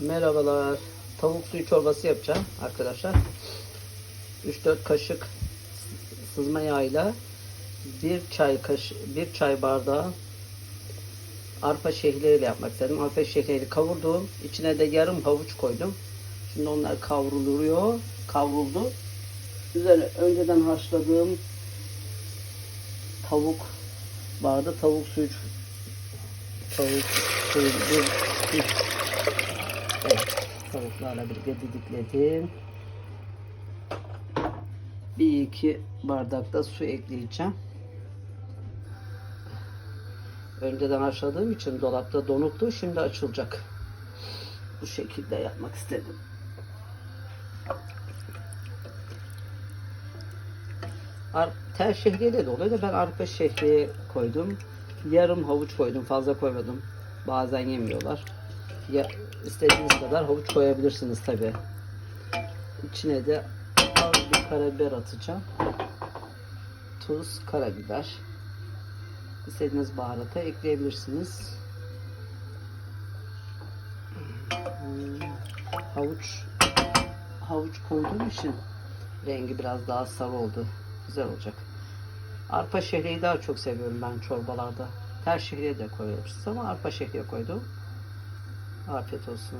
Merhabalar. Tavuk suyu çorbası yapacağım arkadaşlar. 3-4 kaşık sızma yağıyla bir çay kaş bir çay bardağı arpa şehriyeli yapmak istedim. Arpa şehriyeli kavurdum. İçine de yarım havuç koydum. Şimdi onlar kavruluyor. Kavruldu. Üzerine önceden haşladığım tavuk vardı. Tavuk suyu tavuk suyu Evet, tavuklarla birlikte didikledim. Bir iki bardak da su ekleyeceğim. Önceden haşladığım için dolapta donuktu. Şimdi açılacak. Bu şekilde yapmak istedim. Tel şehriye de oluyor da ben arpa şehriye koydum. Yarım havuç koydum. Fazla koymadım. Bazen yemiyorlar. Ya istediğiniz kadar havuç koyabilirsiniz tabi. İçine de az bir karabiber atacağım. Tuz, karabiber. İstediğiniz baharatı ekleyebilirsiniz. Hmm, Havuç havuç koyduğum için rengi biraz daha sarı oldu. Güzel olacak. Arpa şehriyeyi daha çok seviyorum ben çorbalarda. Her şehriye de koyabilirsiniz ama arpa şehriye koydum. Afiyet olsun.